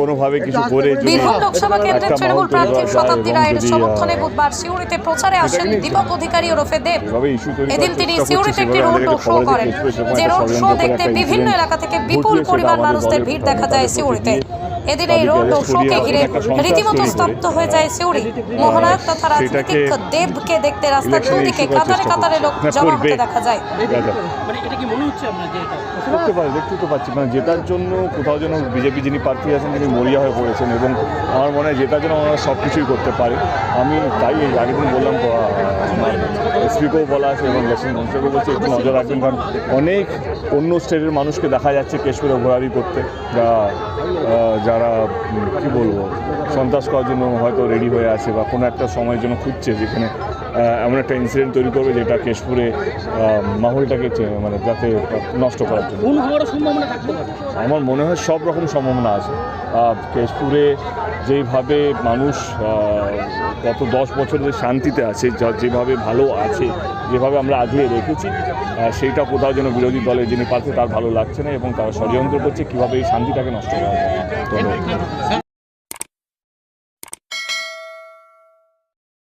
কোনোভাবে কিছু করে যদি বীরভূম লোকসভা কেন্দ্রের তৃণমূল প্রার্থী শতাব্দী রায়ের সমর্থনে বুধবার সিউড়িতে প্রচারে আসেন দীপক অধিকারী ওরফে দেব। এদিন তিনি সিউড়িতে একটি রোড শো করেন। যে রোড শো দেখতে বিভিন্ন এলাকা থেকে বিপুল পরিমাণ মানুষদের ভিড় দেখা যায় সিউড়িতে। এদিন এই রোড শোকে ঘিরে রীতিমতো স্তব্ধ হয়ে যায় সিউড়ি। মোহনায়ক তথা রাজনীতিক দেবকে দেখতে রাস্তার দুদিকে কাতারে কাতারে লোক জমা হতে দেখা যায়। মানে এটা কি মনে হচ্ছে আপনার যে এটা? করতে পারে দেখতে তো পাচ্ছি। মানে জেতার জন্য কোথাও যেন বিজেপি যিনি প্রার্থী আছেন তিনি মরিয়া হয়ে পড়েছেন এবং আমার মনে হয় জেতার জন্য ওনারা সব কিছুই করতে পারে। আমি তাই এই আগের দিন বললাম এসপিকেও বলা আছে এবং ইলেকশন কমিশনকেও বলছে একটু নজর রাখবেন কারণ অনেক অন্য স্টেটের মানুষকে দেখা যাচ্ছে কেশপুরে ঘোরাঘুরি করতে। যা আহ, যারা কি বলব সন্ত্রাস করার জন্য হয়তো রেডি হয়ে আছে বা কোনো একটা সময়ের জন্য খুঁজছে যেখানে এমন একটা ইনসিডেন্ট তৈরি করবে যেটা কেশপুরে মাহলটাকে মানে যাতে নষ্ট করার জন্য। আমার মনে হয় সব রকম সম্ভাবনা আছে। কেশপুরে যেইভাবে মানুষ গত দশ বছরের শান্তিতে আছে যা- যেভাবে ভালো আছে যেভাবে আমরা আগিয়ে রেখেছি সেইটা কোথাও যেন বিরোধী দলের যিনি পাচ্ছে তার ভালো লাগছে না এবং তারা ষড়যন্ত্র করছে কীভাবে এই শান্তিটাকে নষ্ট করা যায়।